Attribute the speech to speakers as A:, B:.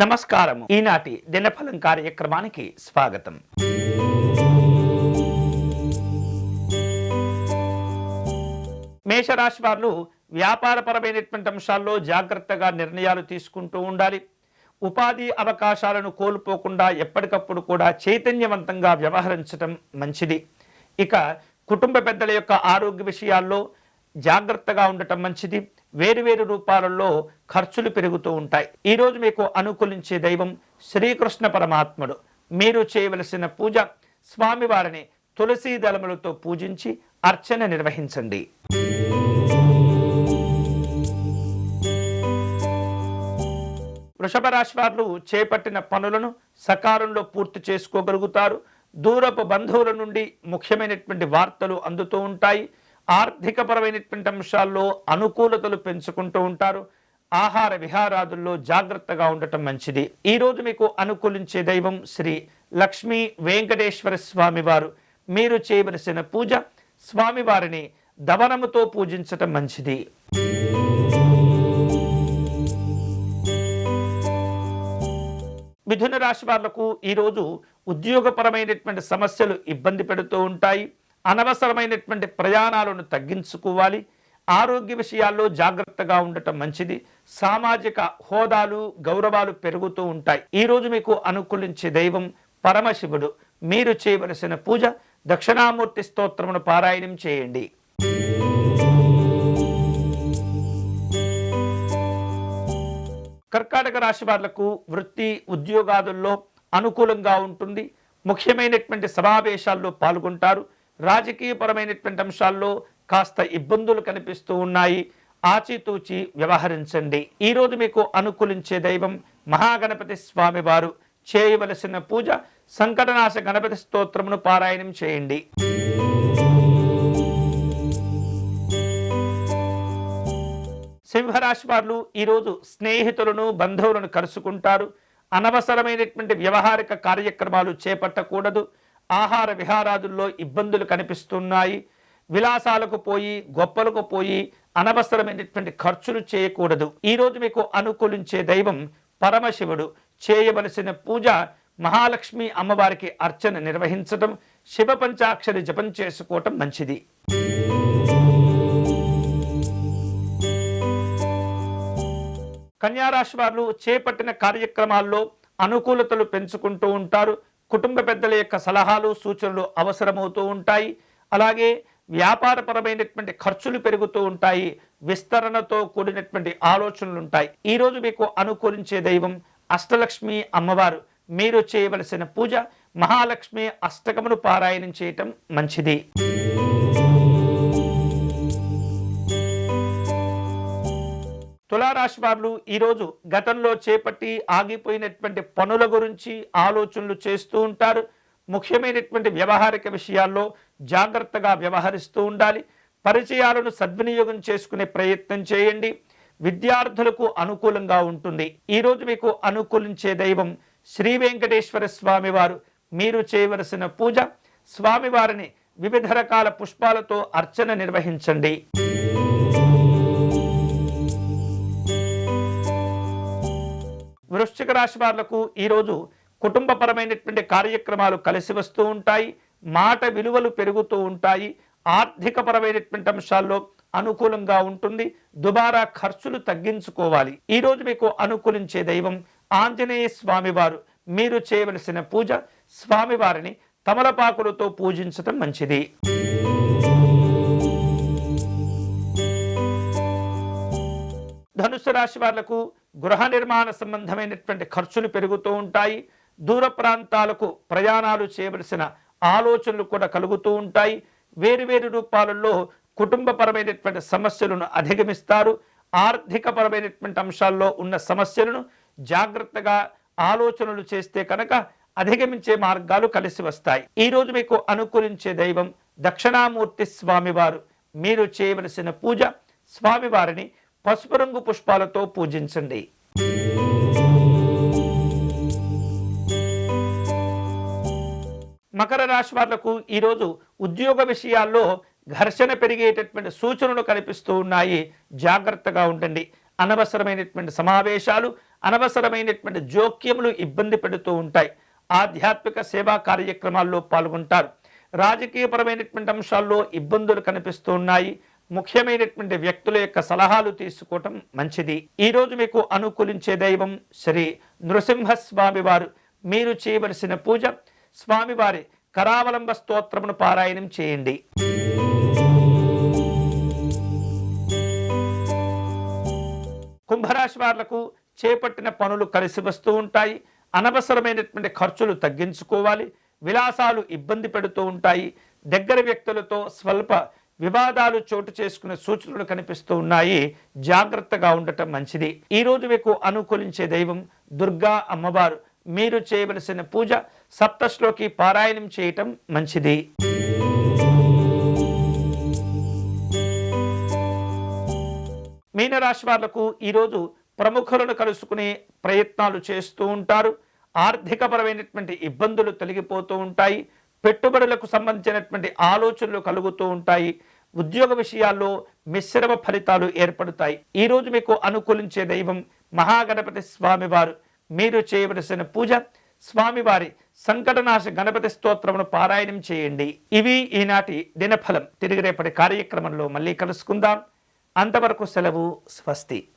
A: నమస్కారము. ఈనాటి దినఫలం కార్యక్రమానికి స్వాగతం. మేషరాశి వారు వ్యాపారపరమైనటువంటి అంశాల్లో జాగ్రత్తగా నిర్ణయాలు తీసుకుంటూ ఉండాలి. ఉపాధి అవకాశాలను కోల్పోకుండా ఎప్పటికప్పుడు కూడా చైతన్యవంతంగా వ్యవహరించడం మంచిది. ఇక కుటుంబ పెద్దల యొక్క ఆరోగ్య విషయాల్లో జాగ్రత్తగా ఉండటం మంచిది. వేరువేరు రూపాలలో ఖర్చులు పెరుగుతూ ఉంటాయి. ఈరోజు మీకు అనుకూలించే దైవం శ్రీకృష్ణ పరమాత్ముడు. మీరు చేయవలసిన పూజ స్వామివారిని తులసీ దళములతో పూజించి అర్చన నిర్వహించండి. వృషభ రాశి వారు చేపట్టిన పనులను సకాలంలో పూర్తి చేసుకోగలుగుతారు. దూరపు బంధువుల నుండి ముఖ్యమైనటువంటి వార్తలు అందుతూ ఉంటాయి. ఆర్థికపరమైనటువంటి అంశాల్లో అనుకూలతలు పెంచుకుంటూ ఉంటారు. ఆహార విహారాదుల్లో జాగ్రత్తగా ఉండటం మంచిది. ఈ రోజు మీకు అనుకూలించే దైవం శ్రీ లక్ష్మీ వెంకటేశ్వర స్వామివారు మీరు చేయవలసిన పూజ స్వామివారిని దవనముతో పూజించటం మంచిది. మిథున రాశి వాళ్ళకు ఈరోజు ఉద్యోగపరమైనటువంటి సమస్యలు ఇబ్బంది పెడుతూ ఉంటాయి. అనవసరమైనటువంటి ప్రయాణాలను తగ్గించుకోవాలి. ఆరోగ్య విషయాల్లో జాగ్రత్తగా ఉండటం మంచిది. సామాజిక హోదాలు గౌరవాలు పెరుగుతూ ఉంటాయి. ఈరోజు మీకు అనుకూలించే దైవం పరమశివుడు. మీరు చేయవలసిన పూజ దక్షిణామూర్తి స్తోత్రమును పారాయణం చేయండి. కర్కాటక రాశి వాళ్ళకు వృత్తి ఉద్యోగాదుల్లో అనుకూలంగా ఉంటుంది. ముఖ్యమైనటువంటి సమావేశాల్లో పాల్గొంటారు. రాజకీయపరమైనటువంటి అంశాల్లో కాస్త ఇబ్బందులు కనిపిస్తూ ఉన్నాయి. ఆచితూచి వ్యవహరించండి. ఈరోజు మీకు అనుకూలించే దైవం మహాగణపతి స్వామివారు. చేయవలసిన పూజ సంకటనాశ గణపతి స్తోత్రమును పారాయణం చేయండి. సింహరాశి వారు ఈరోజు స్నేహితులను బంధువులను కలుసుకుంటారు. అనవసరమైనటువంటి వ్యవహారిక కార్యక్రమాలు చేపట్టకూడదు. ఆహార విహారాదుల్లో ఇబ్బందులు కనిపిస్తున్నాయి. విలాసాలకు పోయి గొప్పలకు పోయి అనవసరమైనటువంటి ఖర్చులు చేయకూడదు. ఈరోజు మీకు అనుకూలించే దైవం పరమశివుడు. చేయవలసిన పూజ మహాలక్ష్మి అమ్మవారికి అర్చన నిర్వహించడం శివ పంచాక్షరి జపం చేసుకోవటం మంచిది. కన్యారాశి వారు చేపట్టిన కార్యక్రమాల్లో అనుకూలతలు పెంచుకుంటూ ఉంటారు. కుటుంబ పెద్దల యొక్క సలహాలు సూచనలు అవసరమవుతూ ఉంటాయి. అలాగే వ్యాపారపరమైనటువంటి ఖర్చులు పెరుగుతూ ఉంటాయి. విస్తరణతో కూడినటువంటి ఆలోచనలు ఉంటాయి. ఈరోజు మీకు అనుకూలించే దైవం అష్టలక్ష్మి అమ్మవారు. మీరు చేయవలసిన పూజ మహాలక్ష్మి అష్టకమును పారాయణం చేయటం మంచిది. తులారాశి వారు ఈరోజు గతంలో చేపట్టి ఆగిపోయినటువంటి పనుల గురించి ఆలోచనలు చేస్తూ ఉంటారు. ముఖ్యమైనటువంటి వ్యవహారిక విషయాల్లో జాగ్రత్తగా వ్యవహరిస్తూ ఉండాలి. పరిచయాలను సద్వినియోగం చేసుకునే ప్రయత్నం చేయండి. విద్యార్థులకు అనుకూలంగా ఉంటుంది. ఈరోజు మీకు అనుకూలించే దైవం శ్రీ వెంకటేశ్వర స్వామివారు మీరు చేయవలసిన పూజ స్వామివారిని వివిధ రకాల పుష్పాలతో అర్చన నిర్వహించండి. వృశ్చిక రాశి వాళ్ళకు ఈరోజు కుటుంబపరమైనటువంటి కార్యక్రమాలు కలిసి వస్తూ ఉంటాయి. మాట విలువలు పెరుగుతూ ఉంటాయి. ఆర్థికపరమైనటువంటి అంశాల్లో అనుకూలంగా ఉంటుంది. దుబారా ఖర్చులు తగ్గించుకోవాలి. ఈరోజు మీకు అనుకూలించే దైవం ఆంజనేయ స్వామివారు. మీరు చేయవలసిన పూజ స్వామివారిని తమలపాకులతో పూజించటం మంచిది. ధనుసు రాశి వాళ్ళకు గృహ నిర్మాణ సంబంధమైనటువంటి ఖర్చులు పెరుగుతూ ఉంటాయి. దూర ప్రాంతాలకు ప్రయాణాలు చేయవలసిన ఆలోచనలు కూడా కలుగుతూ ఉంటాయి. వేరువేరు రూపాలలో కుటుంబపరమైనటువంటి సమస్యలను అధిగమిస్తారు. ఆర్థికపరమైనటువంటి అంశాల్లో ఉన్న సమస్యలను జాగ్రత్తగా ఆలోచనలు చేస్తే కనుక అధిగమించే మార్గాలు కలిసి వస్తాయి. ఈ రోజు మీకు అనుకూలించే దైవం దక్షిణామూర్తి స్వామివారు. మీరు చేయవలసిన పూజ స్వామివారిని పసుపు రంగు పుష్పాలతో పూజించండి. మకర రాశి వాళ్ళకు ఈరోజు ఉద్యోగ విషయాల్లో ఘర్షణ పెరిగేటటువంటి సూచనలు కనిపిస్తూ ఉన్నాయి. జాగ్రత్తగా ఉండండి. అనవసరమైనటువంటి సమావేశాలు అనవసరమైనటువంటి జోక్యములు ఇబ్బంది పెడుతూ ఉంటాయి. ఆధ్యాత్మిక సేవా కార్యక్రమాల్లో పాల్గొంటారు. రాజకీయపరమైనటువంటి అంశాల్లో ఇబ్బందులు కనిపిస్తూ ఉన్నాయి. ముఖ్యమైనటువంటి వ్యక్తుల యొక్క సలహాలు తీసుకోవటం మంచిది. ఈరోజు మీకు అనుకూలించే దైవం శ్రీ నృసింహస్వామి వారు. మీరు చేయవలసిన పూజ స్వామివారి కరావలంబ స్తోత్రమును పారాయణం చేయండి. కుంభరాశి వాళ్ళకు చేపట్టిన పనులు కలిసి వస్తూ ఉంటాయి. అనవసరమైనటువంటి ఖర్చులు తగ్గించుకోవాలి. విలాసాలు ఇబ్బంది పెడుతూ ఉంటాయి. దగ్గర వ్యక్తులతో స్వల్ప వివాదాలు చోటు చేసుకునే సూచనలు కనిపిస్తూ ఉన్నాయి. జాగ్రత్తగా ఉండటం మంచిది. ఈ రోజు మీకు అనుకూలించే దైవం దుర్గా అమ్మవారు. మీరు చేయవలసిన పూజ సప్తశ్లోకి పారాయణం చేయటం మంచిది. మీనరాశి వాళ్ళకు ఈరోజు ప్రముఖులను కలుసుకునే ప్రయత్నాలు చేస్తూ ఉంటారు. ఆర్థికపరమైనటువంటి ఇబ్బందులు తొలగిపోతూ ఉంటాయి. పెట్టుబడులకు సంబంధించినటువంటి ఆలోచనలు కలుగుతూ ఉంటాయి. ఉద్యోగ విషయాల్లో మిశ్రమ ఫలితాలు ఏర్పడతాయి. ఈ రోజు మీకు అనుకూలించే దైవం మహాగణపతి స్వామివారు. మీరు చేయవలసిన పూజ స్వామివారి సంకటనాశ గణపతి స్తోత్రమును పారాయణం చేయండి. ఇవి ఈనాటి దినఫలం. తిరిగి రేపటి కార్యక్రమంలో మళ్ళీ కలుసుకుందాం. అంతవరకు సెలవు స్వస్తి.